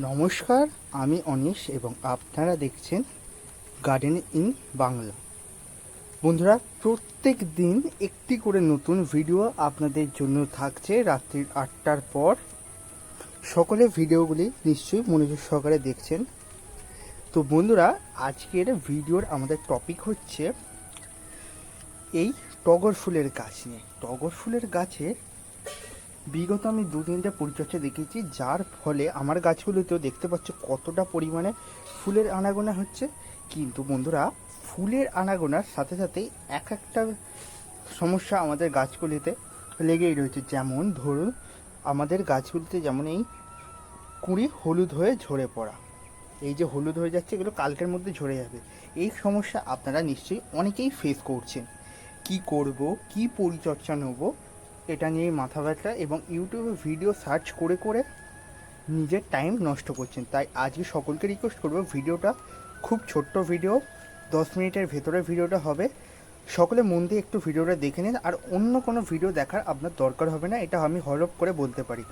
নমস্কার, আমি অনিশ এবং আপনারা দেখছেন গার্ডেন ইন বাংলা বন্ধুরা, প্রত্যেক দিন একটি করে নতুন ভিডিও আপনাদের জন্য থাকছে রাত্রির আটটার পর। সকলে ভিডিওগুলি নিশ্চয়ই মনোযোগ সহকারে দেখছেন। তো বন্ধুরা, আজকের ভিডিওর আমাদের টপিক হচ্ছে এই টগর ফুলের গাছ নিয়ে। টগর ফুলের গাছে বিগত আমি দু তিনটা পরিচর্যা দেখেছি, যার ফলে আমার গাছগুলোতেও দেখতে পাচ্ছ কতটা পরিমাণে ফুলের আনাগোনা হচ্ছে। কিন্তু বন্ধুরা, ফুলের আনাগোনার সাথে সাথেই এক একটা সমস্যা আমাদের গাছগুলিতে লেগেই রয়েছে। যেমন ধরুন, আমাদের গাছগুলিতে যেমন এই কুঁড়ি হলুদ হয়ে ঝরে পড়া, এই যে হলুদ হয়ে যাচ্ছে, এগুলো কালকের মধ্যে ঝরে যাবে। এই সমস্যা আপনারা নিশ্চয়ই অনেকেই ফেস করছেন। কি করব, কি পরিচর্যা নেব এটা নিয়ে মাথা ব্যথা এবং ইউটিউবে ভিডিও সার্চ করে করে নিজের টাইম নষ্ট করছেন। তাই আজকে সকলকে রিকোয়েস্ট করব ভিডিওটা খুব ছোট্ট ভিডিও দশ মিনিটের ভেতরে ভিডিওটা হবে। সকলে মন দিয়ে একটু ভিডিওটা দেখে নিন, আর অন্য কোনো ভিডিও দেখার আপনার দরকার হবে না, এটা আমি হলপ করে বলতে পারি।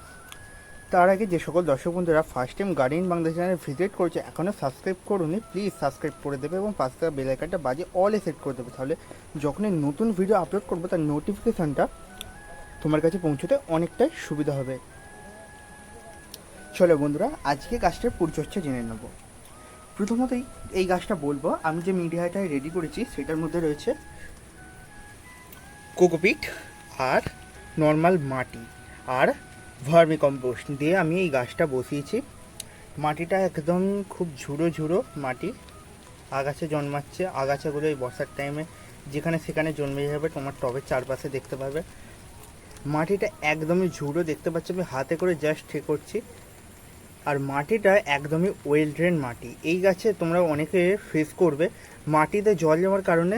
তার আগে যে সকল দর্শক বন্ধুরা first time garden Bangla channel visit করেছে এখনও সাবস্ক্রাইব করুন প্লিজ সাবস্ক্রাইব করে দেবে এবং পাশে থাকা বেল বাজে অলে সেট করে দেবে। তাহলে যখনই নতুন ভিডিও আপলোড করব, তার নোটিফিকেশানটা তোমার কাছে পৌঁছতে অনেকটাই সুবিধা হবে। চলো বন্ধুরা, আজকে গাছটার পরিচর্যা জেনে নেব। প্রথমতই এই গাছটা বলব, আমি যে মিডিয়াটায় রেডি করেছি সেটার মধ্যে রয়েছে কোকোপিট আর নর্মাল মাটি আর ভার্মি কম্পোস্ট দিয়ে আমি এই গাছটা বসিয়েছি। মাটিটা একদম খুব ঝুড়ো ঝুড়ো মাটি। আগাছা জন্মাচ্ছে, আগাছাগুলো এই বর্ষার টাইমে যেখানে সেখানে জন্মে যাবে, তোমার টবের চারপাশে দেখতে পাবে। মাটিটা একদমই ঝুড়ো, দেখতে পাচ্ছি আমি হাতে করে জাস্ট ঠিক করছি। আর মাটিটা একদমই ওয়েল ড্রেন মাটি। এই গাছে তোমরা অনেকে ফেস করবে, মাটিতে জল যাওয়ার কারণে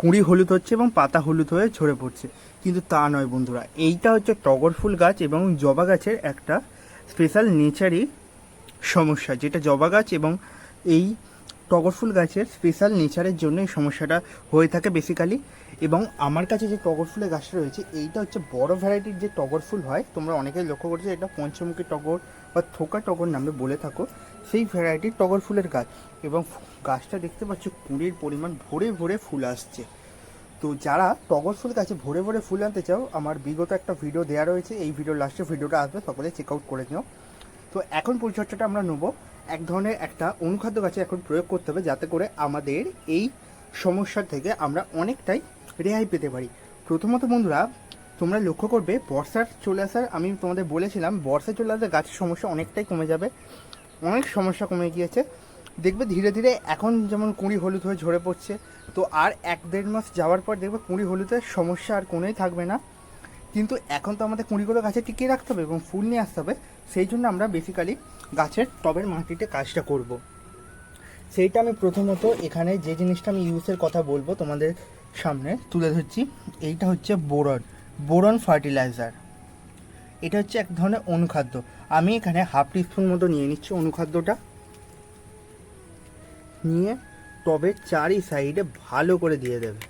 কুঁড়ি হলুদ হচ্ছে এবং পাতা হলুদ হয়ে ঝরে পড়ছে। কিন্তু তা নয় বন্ধুরা, এইটা হচ্ছে টগর ফুল গাছ এবং জবা গাছের একটা স্পেশাল নেচারই সমস্যা, যেটা জবা গাছ এবং এই টগর ফুল গাছের স্পেশাল নেচারের জন্য এই সমস্যাটা হয়ে থাকে বেসিক্যালি এবং আমার কাছে যে টগর ফুলের গাছটা রয়েছে, এইটা হচ্ছে বড় ভ্যারাইটির যে টগর ফুল হয়, তোমরা অনেকেই লক্ষ্য করছ, এটা পঞ্চমুখী টগর বা থোকা টগর নামে বলে থাকো, সেই ভ্যারাইটির টগর ফুলের গাছ। এবং গাছটা দেখতে পাচ্ছ, কুঁড়ির পরিমাণ ভরে ভরে ফুল আসছে। তো যারা টগর ফুল গাছে ভরে ভরে ফুল আনতে চাও, আমার বিগত একটা ভিডিও দেওয়া রয়েছে, এই ভিডিওর লাস্টে ভিডিওটা আসবে, সকলে চেক আউট করে নিও। তো এখন পরিচর্যাটা আমরা নেব, এক ধরনের একটা অনুখাদ্য গাছে এখন প্রয়োগ করতে হবে, যাতে করে আমাদের এই সমস্যা থেকে আমরা অনেকটাই রেহাই পেতে পারি। প্রথমত বন্ধুরা, তোমরা লক্ষ্য করবে, বর্ষার চলে আসার, আমি তোমাদের বলেছিলাম বর্ষা চলে আসলে গাছের সমস্যা অনেকটাই কমে যাবে। অনেক সমস্যা কমে গিয়েছে। দেখবে ধীরে ধীরে এখন যেমন কুঁড়ি হলুদ হয়ে ঝরে পড়ছে, তো আর এক দেড় মাস যাওয়ার পর দেখবে কুঁড়ি হলুদের সমস্যা আর কোনোই থাকবে না। কিন্তু এখন তো আমাদের কুঁড়িগুলো গাছে টিকিয়ে রাখতে হবে এবং ফুল নিয়ে আসতে হবে, সেই জন্য আমরা বেসিক্যালি গাছের টবের মাটিতে কাজটা করব। সেইটা আমি প্রথমত এখানে যে জিনিসটা আমি ইউজের কথা বলব তোমাদের সামনে তুলে ধরছি, এইটা হচ্ছে বোরন বোরন ফার্টিলাইজার। এটা হচ্ছে এক ধরনের অনুখাদ্য। আমি এখানে হাফ টিস্পুন মতো নিয়ে নিচ্ছি অনুখাদ্যটা। নিয়ে টবের চারি সাইডে ভালো করে দিয়ে দেবে।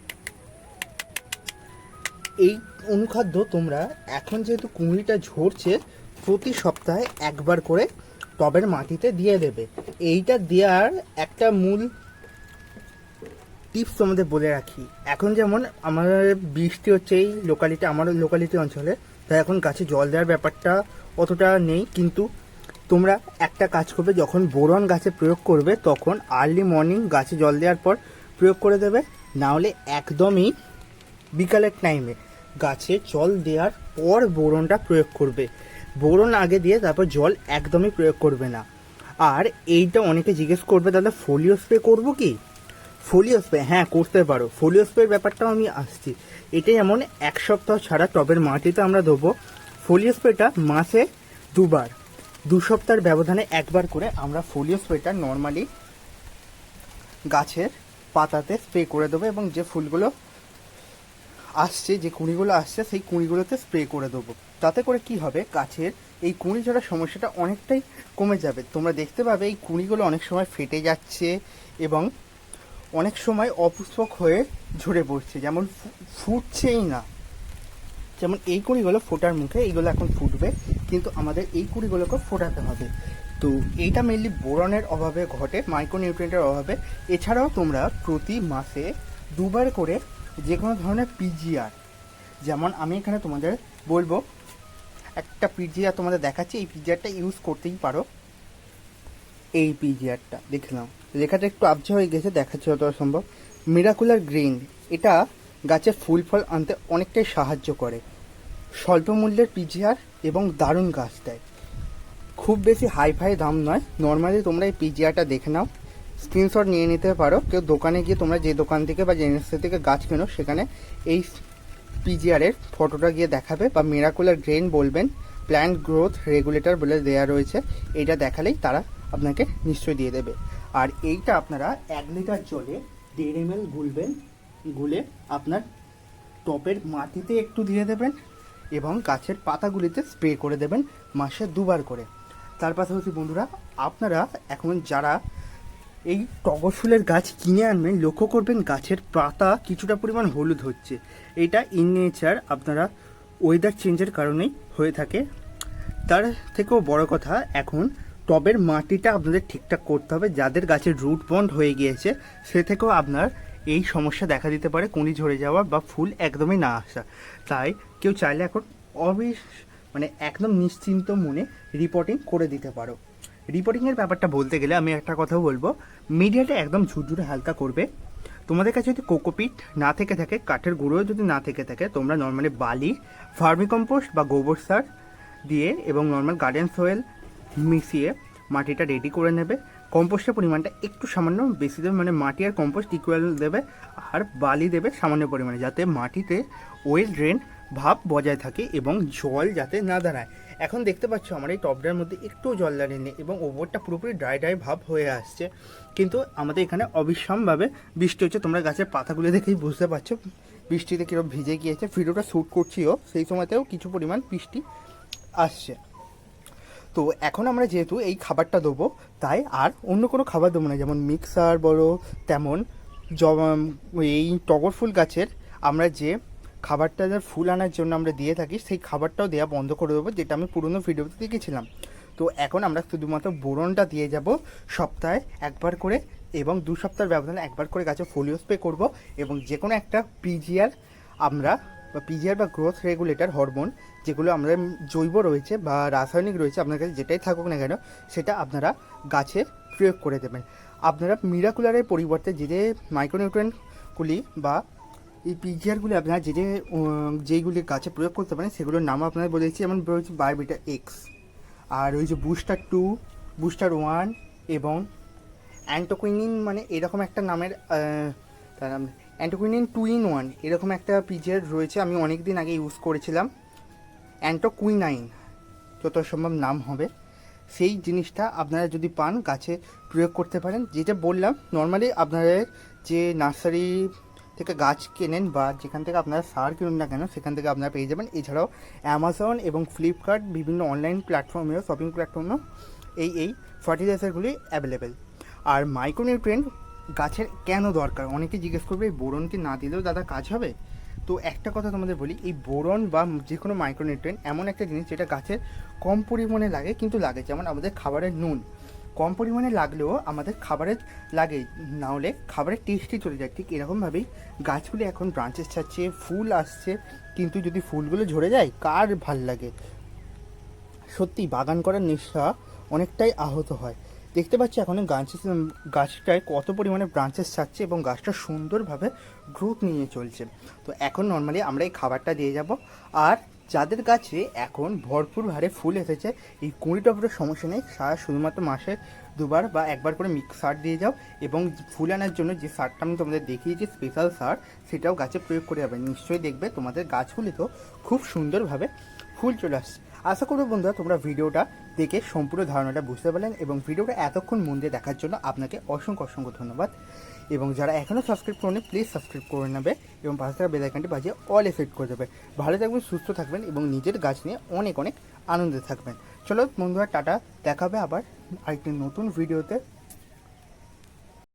এই অনুখাদ্য তোমরা এখন যেহেতু কুঁড়িটা ঝরছে, প্রতি সপ্তাহে একবার করে টবের মাটিতে দিয়ে দেবে। এইটা দেওয়ার একটা মূল টিপস তোমাদের বলে রাখি। এখন যেমন আমার বৃষ্টি হচ্ছে, এই লোকালিটি আমার লোকালিটি অঞ্চলে তাই এখন গাছে জল দেওয়ার ব্যাপারটা অতটা নেই। কিন্তু তোমরা একটা কাজ করবে, যখন বোরন গাছে প্রয়োগ করবে, তখন আর্লি মর্নিং গাছে জল দেওয়ার পর প্রয়োগ করে দেবে। না হলে একদমই বিকালের টাইমে গাছে জল দেওয়ার পর বোরনটা প্রয়োগ করবে। বোরন আগে দিয়ে তারপর জল একদমই প্রয়োগ করবে না। আর এইটা অনেকে জিজ্ঞেস করবে তাহলে ফোলিও স্প্রে করব কি? ফোলিও স্প্রে হ্যাঁ করতে পারো। ফোলিও স্প্রের ব্যাপারটাও আমি আসছি। এটা যেমন এক সপ্তাহ ছাড়া টবের মাটিতে আমরা দেবো ফোলিও স্প্রেটা মাসে দুবার, দু সপ্তাহের ব্যবধানে একবার করে আমরা ফোলিও স্প্রেটা নর্মালি গাছের পাতাতে স্প্রে করে দেবো এবং যে ফুলগুলো আসছে, যে কুঁড়িগুলো আসছে, সেই কুঁড়িগুলোতে স্প্রে করে দেবো। তাতে করে কি হবে? গাছের এই কুঁড়ি ঝরার সমস্যাটা অনেকটাই কমে যাবে। তোমরা দেখতে পাবে, এই কুঁড়িগুলো অনেক সময় ফেটে যাচ্ছে এবং অনেক সময় অপুষ্পক হয়ে ঝরে পড়ছে। যেমন ফুটছেই না। যেমন এই কুঁড়িগুলো ফোটার মুখে, এইগুলো এখন ফুটবে, কিন্তু আমাদের এই কুঁড়িগুলোকে ফোটাতে হবে। তো এইটা মেনলি বোরনের অভাবে ঘটে মাইক্রোনিউট্রিয়েন্টের অভাবে। এছাড়াও তোমরা প্রতি মাসে দুবার করে যে কোনো ধরনের পিজিআর যেমন আমি এখানে তোমাদের বলব, একটা পিজিআর তোমাদের দেখাচ্ছি, এই পিজিআরটা ইউজ করতেই পারো। এই পিজিআরটা দেখলাম লেখাটা একটু আবজা হয়ে গেছে, দেখাচ্ছে যতটা সম্ভব। মিরাকুলার গ্রিন এটা গাছের ফুল ফল আনতে অনেকটাই সাহায্য করে। স্বল্প মূল্যের পিজিআর এবং দারুণ গাছ দেয়। খুব বেশি হাই ফাই দাম নয়। নর্মালি তোমরা এই পিজিআরটা দেখে নাও। স্ক্রিনশট নিয়ে নিতে পারো। কেউ দোকানে গিয়ে তোমরা যে দোকান থেকে বা নার্সারি থেকে গাছ কেনো, সেখানে এই পিজিআরের ফটোটা গিয়ে দেখাবে বা মিরাকুলার গ্রেন বলবেন প্ল্যান্ট গ্রোথ রেগুলেটর বলে দেওয়া রয়েছে। এটা দেখালেই তারা আপনাকে নিশ্চয়ই দিয়ে দেবে। আর এইটা আপনারা এক লিটার জলে দেড় এম এল গুলবেন, গুলে আপনার টপের মাটিতে একটু দিয়ে দেবেন এবং গাছের পাতাগুলিতে স্প্রে করে দেবেন মাসে দুবার করে। তার পাশাপাশি বন্ধুরা, আপনারা এখন যারা এই টগর ফুলের গাছ কিনে আনবেন, লক্ষ্য করবেন গাছের পাতা কিছুটা পরিমাণ হলুদ হচ্ছে। এটা ইন নেচার আপনারা ওয়েদার চেঞ্জের কারণেই হয়ে থাকে। তার থেকেও বড় কথা, এখন টবের মাটিটা আপনাদের ঠিকঠাক করতে হবে। যাদের গাছের রুট বন্ড হয়ে গিয়েছে, সে থেকেও আপনার এই সমস্যা দেখা দিতে পারে, কুঁড়ি ঝরে যাওয়া বা ফুল একদমই না আসা। তাই কেউ চাইলে এখন অবিশ মানে একদম নিশ্চিন্ত মনে রিপোর্টিং করে দিতে পারো। রিপোর্টিংয়ের ব্যাপারটা বলতে গেলে আমি একটা কথা বলব। মিডিয়াটা একদম ঝুরঝুরে হালকা করবে। তোমাদের কাছে যদি কোকোপিট না থেকে থাকে, কাঠের গুঁড়ো যদি না থেকে থাকে, তোমরা নর্মালি বালি ফার্মিকম্পোস্ট বা গোবর সার দিয়ে এবং নর্মাল গার্ডেন সোয়েল মিশিয়ে মাটিটা রেডি করে নেবে। কম্পোস্টের পরিমাণটা একটু সামান্য বেশি দেবে মানে মাটি আর কম্পোস্ট ইকুয়াল দেবে আর বালি দেবে সামান্য পরিমাণে, যাতে মাটিতে ওয়েল ড্রেন ভাব বজায় থাকে এবং জল যাতে না দাঁড়ায়। এখন দেখতে পাচ্ছ আমার এই টপটার মধ্যে একটু জল দাঁড়িয়ে এবং ওপরটা পুরোপুরি ড্রাই ড্রাই ভাব হয়ে আসছে। কিন্তু আমাদের এখানে অবিশ্রামভাবে বৃষ্টি হচ্ছে, তোমরা গাছের পাতাগুলো দেখেই বুঝতে পারছ। বৃষ্টিতে কীরকম ভিজে গিয়েছে। ভিডিওটা শ্যুট করছিও, সেই সময়তেও কিছু পরিমাণ বৃষ্টি আসছে। তো এখন আমরা যেহেতু এই খাবারটা দেবো, তাই আর অন্য কোনো খাবার দেবো না। যেমন মিক্সার বলো, তেমন এই টগর ফুল গাছের আমরা যে খাবারটা যার ফুল আনার জন্য আমরা দিয়ে থাকি, সেই খাবারটাও দেওয়া বন্ধ করে দেবো, যেটা আমি পুরনো ভিডিওতে দেখেছিলাম। তো এখন আমরা শুধুমাত্র বোরনটা দিয়ে যাব সপ্তাহে একবার করে এবং দু সপ্তাহের ব্যবধানে একবার করে গাছে ফোলিও স্প্রে করব এবং যে কোনো একটা পিজিআর আমরা, বা পিজিআর বা গ্রোথ রেগুলেটর হরমোন যেগুলো আমরা জৈব রয়েছে বা রাসায়নিক রয়েছে, আপনার কাছে যেটাই থাকুক না কেন, সেটা আপনারা গাছে প্রয়োগ করে দেবেন। আপনারা মিরাকুলারের পরিবর্তে যে যে মাইক্রোনিউট্রেনগুলি বা এই পিজিআরগুলি আপনারা যে যে যেইগুলি গাছে প্রয়োগ করতে পারেন, সেগুলোর নাম আপনারা বলেছি যেমন রয়েছে বায়োবিটা এক্স আর ওই যে বুস্টার টু বুস্টার ওয়ান এবং অ্যান্টোকুইনিন মানে এরকম একটা নামের তার নাম অ্যান্টোকুইনিন টু ইন ওয়ান এরকম একটা পিজিআর রয়েছে। আমি অনেক দিন আগে ইউজ করেছিলাম। অ্যান্টোকুইনাইন যত সম্ভব নাম হবে। সেই জিনিসটা আপনারা যদি পান, গাছে প্রয়োগ করতে পারেন। যেটা বললাম নর্মালি আপনাদের যে নার্সারি থেকে গাছ কেনেন বা যেখান থেকে আপনারা সার কিনুন না কেন, সেখান থেকে আপনারা পেয়ে যাবেন। এছাড়াও অ্যামাজন এবং ফ্লিপকার্ট বিভিন্ন অনলাইন প্ল্যাটফর্মেও শপিং প্ল্যাটফর্মেও এই এই ফার্টিলাইজারগুলি অ্যাভেলেবেল আর মাইক্রোনিউট্রিয়েন্ট গাছের কেন দরকার? অনেকে জিজ্ঞেস করবে, এই বোরন কি না দিলেও দাদা কাজ হবে? তো একটা কথা তোমাদের বলি, এই বোরন বা যে কোনো মাইক্রোনিউট্রিয়েন্ট এমন একটা জিনিস যেটা গাছের কম পরিমাণে লাগে, কিন্তু লাগে। যেমন আমাদের খাবারের নুন। কম পরিমাণে লাগলেও আমাদের খাবারের লাগে। না হলে খাবারের টেস্টই চলে যায়। ঠিক এরকমভাবেই গাছগুলি এখন ব্রাঞ্চেস ছাড়ছে, ফুল আসছে। কিন্তু যদি ফুলগুলো ঝরে যায়, কার ভালো লাগে? সত্যি, বাগান করার নেশা অনেকটাই আহত হয়। দেখতে পাচ্ছি এখন গাছ, গাছটায় কত পরিমাণে ব্রাঞ্চেস ছাড়ছে এবং গাছটা সুন্দরভাবে গ্রোথ নিয়ে চলছে। তো এখন নর্মালি আমরা এই খাবারটা দিয়ে যাব। আর যাদের গাছে এখন ভরপুর হারে ফুল এসেছে, এই কুঁড়ি টপের সমস্যা নেই। সারা শুধুমাত্র মাসে দুবার বা একবার করে মিক্স সার দিয়ে যাও এবং ফুল আনার জন্য যে সারটা আমি তোমাদের দেখিয়েছি স্পেশাল সার, সেটাও গাছে প্রয়োগ করে যাবে নিশ্চয়ই দেখবে তোমাদের গাছগুলিতেও খুব সুন্দরভাবে ফুল চলে আসছে। আশা করব বন্ধুরা তোমরা ভিডিওটা দেখে সম্পূর্ণ ধারণাটা বুঝতে পারলেন এবং ভিডিওটা এতক্ষণ মন দিয়ে দেখার জন্য আপনাকে অসংখ্য অসংখ্য ধন্যবাদ। এবং যারা এখনও সাবস্ক্রাইব করেনি প্লিজ সাবস্ক্রাইব করে নেবে এবং পাশে থাকা বেলাইকানটি বাজিয়ে অল এফেক্ট করে দেবে। ভালো থাকবেন, সুস্থ থাকবেন এবং নিজের গাছ নিয়ে অনেক অনেক আনন্দে থাকবেন। চলো বন্ধুরা, টাটা। দেখাবে আবার আরেকটি নতুন ভিডিওতে